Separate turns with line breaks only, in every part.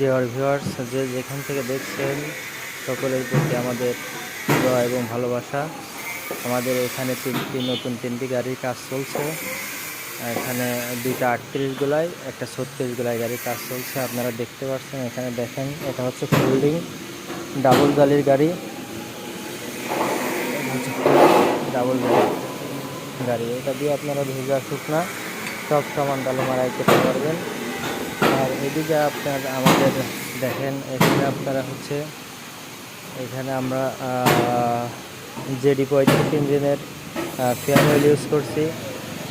দেওয়ার ভিউয়ার্স যে যেখান থেকে দেখছেন, সকলের প্রতি আমাদের দোয়া এবং ভালোবাসা। আমাদের এখানে তিনটি নতুন তিনটি গাড়ির কাজ চলছে। এখানে দুইটা আটত্রিশ গোলায়, একটা ছত্রিশ গোলায় গাড়ির কাজ চলছে। আপনারা দেখতে পাচ্ছেন, এখানে দেখেন, এটা হচ্ছে ফোল্ডিং, ডাবল জালির গাড়ি। ডাবল গাড়ি। এটা দিয়ে আপনারা ভেজা শুকনা সব সমান ডালে মারাই করতে পারবেন। এদিকে আপনার আমাদের দেখেন, এখানে আপনারা হচ্ছে, এখানে আমরা জেডি পঁয়ত্রিশ ইঞ্জিনের ফেয়ার অয়েল ইউজ করছি,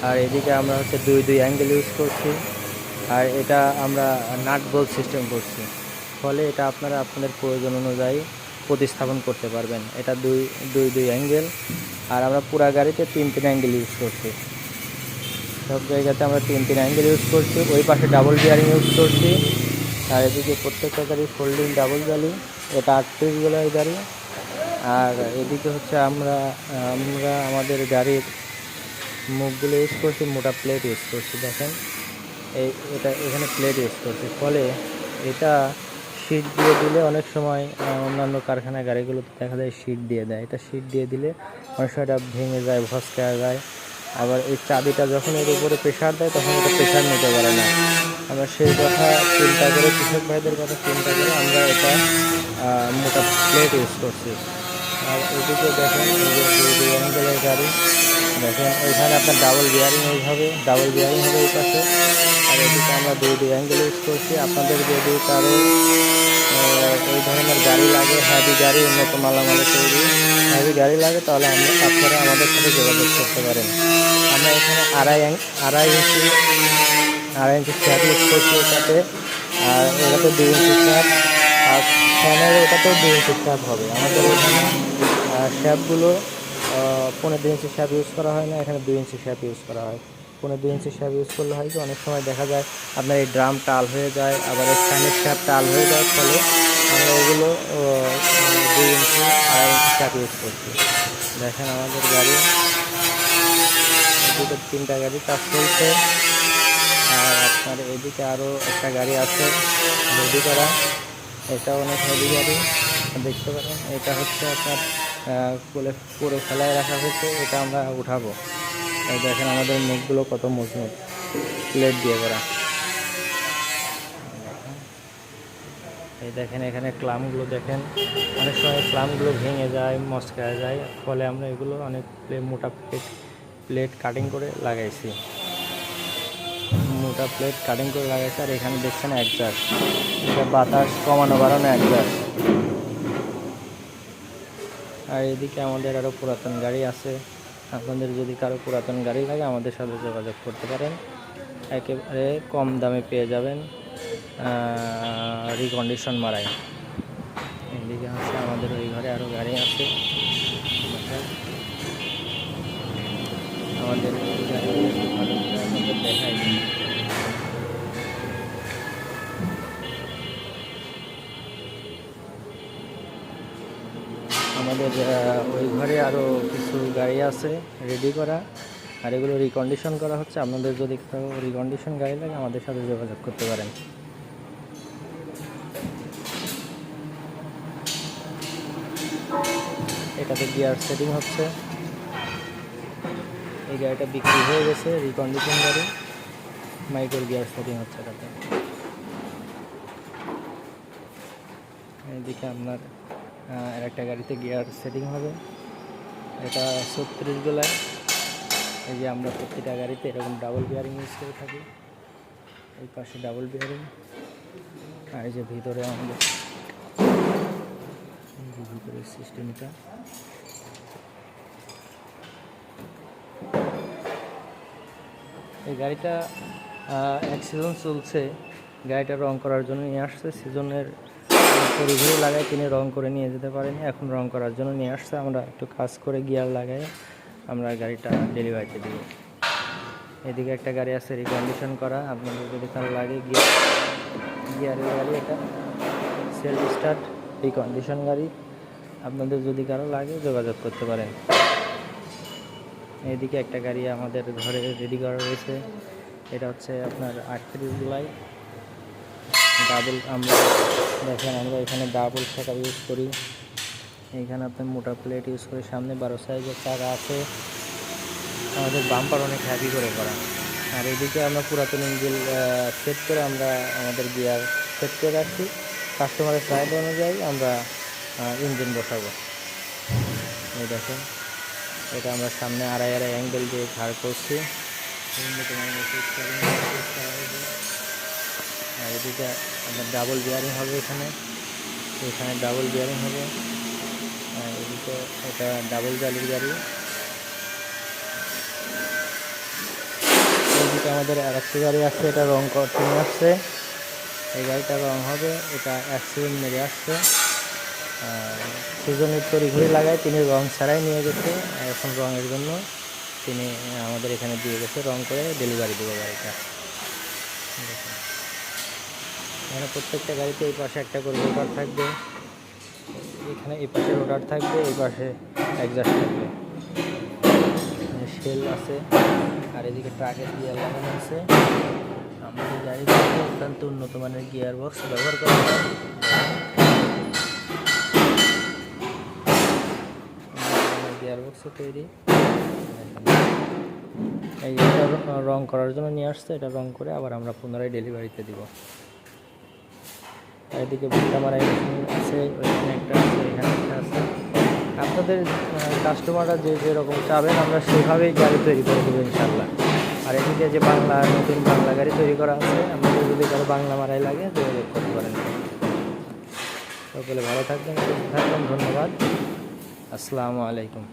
আর এদিকে আমরা হচ্ছে দুই দুই অ্যাঙ্গেল ইউজ করছি, আর এটা আমরা নাট বোল্ট সিস্টেম করছি। ফলে এটা আপনারা আপনাদের প্রয়োজন অনুযায়ী প্রতিস্থাপন করতে পারবেন। এটা দুই দুই দুই অ্যাঙ্গেল আর আমরা পুরা গাড়িতে তিন তিন অ্যাঙ্গেল ইউজ করছি। সব জায়গাতে আমরা তিন তিন অ্যাঙ্গেল ইউজ করছি, ওই পাশে ডাবল বিয়ারিং ইউজ করছি। আর এদিকে প্রত্যেকটা গাড়ি ফোল্ডিং ডাবল গাড়ি এটা আটত্রিশ গোলার গাড়ি। আর এদিকে হচ্ছে আমরা আমরা আমাদের গাড়ির মুখগুলো ইউজ করছি, মোটা প্লেট ইউজ করছি, দেখেন। এই, এটা এখানে প্লেট ইউজ করছি। ফলে এটা শীট দিয়ে দিলে অনেক সময় অন্যান্য কারখানায় গাড়িগুলোতে দেখা যায় শীট দিয়ে দেয়। এটা শীট দিয়ে দিলে অনেক সময় এটা ভেঙে যায়, ভসকা যায়। আবার এই চাবিটা যখন এর উপরে প্রেশার দেয়, তখন এটা প্রেশার নিতে পারে না। আমরা সেই কথা চিন্তা করে কৃষক ভাইদের কথা চিন্তা করে আমরা এটা মোটা প্লেট ইউজ করছি। আর এদিকে দেখেন অ্যাঙ্গেলের গাড়ি। দেখেন ওইখানে আপনার ডাবল বিয়ারিং হবে ডাবল বিয়ারিং হবে এই পাশে। আর এদিকে আমরা দুই দুই অ্যাঙ্গেল ইউজ করছি। আপনাদের যদি কারও এই ধরনের গাড়ি লাগে হ্যাভি গাড়ি, উন্নত মালামালে তৈরি হ্যাভি গাড়ি লাগে, তাহলে আমরা আপনারা আমাদের সাথে যোগাযোগ করতে পারেন। আমরা এখানে আড়াই আড়াই ইঞ্চি আড়াই ইঞ্চি স্যাপ ইউজ করছি এটাতে। আর এটাতে দুই ইঞ্চি স্যাপ আর ফ্যানের ওটাতেও দুই ইঞ্চি স্যাপ হবে। আমাদের এখানে স্যাপগুলো পনেরো দুই ইঞ্চি স্যাপ ইউজ করা হয় না, এখানে দুই ইঞ্চি স্যাপ ইউজ করা হয়। পনেরো দুই ইঞ্চি স্যাপ ইউজ করলে হয় কি, অনেক সময় দেখা যায় আপনার এই ড্রাম টাল হয়ে যায়, আবার এই ফ্যানের স্যাপ টাল হয়ে যায় ফলে আমরা ওগুলো দুই ইঞ্চি আড়াই ইঞ্চি স্যাপ ইউজ করছি। দেখেন আমাদের গাড়ি এদিকে তিনটা গাড়ি কাজ চলছে আর আপনার এদিকে আরও একটা গাড়ি আছে রেডি করা এটা অনেক হেভি গাড়ি দেখতে পারেন এটা হচ্ছে আপনার কোলে করে ফেলায় রাখা হয়েছে এটা আমরা উঠাবো। দেখেন আমাদের মুখগুলো কত মজবুত। প্লেট দিয়ে করা। এই দেখেন এখানে ক্লামগুলো দেখেন। অনেক সময় ক্লামগুলো ভেঙে যায় মস্কায় যায়, ফলে আমরা এগুলো অনেক মোটা প্লেট প্লেট কাটিং করে লাগাইছি। মোটা প্লেট কাটিং করে লাগাইছে আর এখানে দেখছেন অ্যাডজাস্ট এটা বাতাস কমানো, বাড়ানো অ্যাডজাস্ট আর এদিকে আমাদের আরও পুরাতন গাড়ি আছে। আপনাদের যদি কারও পুরাতন গাড়ি লাগে, আমাদের সাথে যোগাযোগ করতে পারেন। একেবারে কম দামে পেয়ে যাবেন রিকন্ডিশন মারাই। এদিকে আছে আমাদের ওই ঘরে আরও গাড়ি আছে। আমাদের আমাদের ওই ঘরে আরও কিছু গাড়ি আছে রেডি করা। আর এগুলো রিকন্ডিশন করা হচ্ছে। আপনাদের যদি কারও রিকন্ডিশন গাড়ি লাগে, আমাদের সাথে যোগাযোগ করতে পারেন। এটাতে গিয়ার সেটিং হচ্ছে। এই গাড়িটা বিক্রি হয়ে গেছে রিকন্ডিশন গাড়ি। মাইকের গিয়ার সেটিং হচ্ছে এটাতে এদিকে আপনার আর একটা গাড়িতে গিয়ার সেটিং হবে। এটা ছত্রিশ গোলায় এই যে আমরা প্রতিটা গাড়িতে এরকম ডাবল বিয়ারিং ইউজ করে থাকি। এই পাশে ডাবল বিয়ারিং আর এই যে ভিতরে আমাদের ভিতরের সিস্টেমটা এই গাড়িটা এক সিজন চলছে। গাড়িটা রং করার জন্য নিয়ে আসছে। সিজনের পরিধি লাগায় তিনি রং করে নিয়ে যেতে পারেনি। এখন রং করার জন্য নিয়ে আসছে। আমরা একটু কাজ করে গিয়ার লাগাই আমরা গাড়িটা ডেলিভারিতে দিব এদিকে একটা গাড়ি আছে রিকন্ডিশন করা। আপনাদের যদি কারও লাগে, গিয়ার গিয়ারের গাড়ি এটা। সেলফ স্টার্ট রিকন্ডিশন গাড়ি। আপনাদের যদি কারও লাগে, যোগাযোগ করতে পারেন। এইদিকে একটা গাড়ি আমাদের ঘরে রেডি করা রয়েছে। এটা হচ্ছে আপনার আটত্রিশ জুলাই। ডাবল আমরা দেখেন, আমরা এখানে ডাবল চাকা ইউজ করি। এখানে আপনার মোটা প্লেট ইউজ করি সামনে বারো সাইজের চাকা আছে। আমাদের বাম্পার অনেক হ্যাভি করে করা। আর এদিকে আমরা পুরাতন ইঞ্জিন সেট করে আমরা আমাদের গিয়ার সেট করে রাখছি। কাস্টমারের চাহিদা অনুযায়ী আমরা ইঞ্জিন বসাবো। এই দেখেন। এটা আমরা সামনে আড়াই আড়াই অ্যাঙ্গেল দিয়ে ঝাড় করছি। আর এদিকে আপনার ডাবল বিয়ারিং হবে এখানে। এখানে ডাবল বিয়ারিং হবে। আর এদিকে এটা ডাবল জালির গাড়ি এদিকে আমাদের আরেকটি গাড়ি আসছে, এটা রং করতে আসছে। এই গাড়িটা রং হবে, এটা অ্যাক্সিডেন্ট মেরে আসছে। সিজনের তড়িঘড়ি লাগায়, তিনি রং ছাড়াই নিয়ে গেছে। এখন রঙের জন্য তিনি আমাদের এখানে দিয়ে গেছে রং করে ডেলিভারি দেবে গাড়িটা। এখানে প্রত্যেকটা গাড়িতে এই পাশে একটা করে রোটার থাকবে। এখানে এই পাশে রোটার থাকবে, এই পাশে একজাস্ট থাকবে। শেল আছে, আর এদিকে ট্রাকের গিয়ার লাগানো আছে। আমাদের গাড়িতে অত্যন্ত উন্নত মানের গিয়ার বক্স ব্যবহার করা হয়। বক্স তৈরি। এই এটা র- করার জন্য নিয়ে আসছে, এটা রং করে আবার আমরা পুনরায় ডেলিভারিতে দিব। এদিকে ভুট্টা মেশিন আছে, ওইখানে একটা আছে, এখানে একটা আছে। আপনাদের কাস্টমাররা যে যেরকম চাবেন, আমরা সেভাবেই গাড়ি তৈরি করে দেবো ইনশাল্লাহ আর এদিকে যে বাংলা, নতুন বাংলা গাড়ি তৈরি করা আছে, আমাদের যদি কারও বাংলা মারাই লাগে, যোগাযোগ করতে পারেন। সকলে ভালো থাকবেন থাকবেন, ধন্যবাদ। আসসালামু আলাইকুম।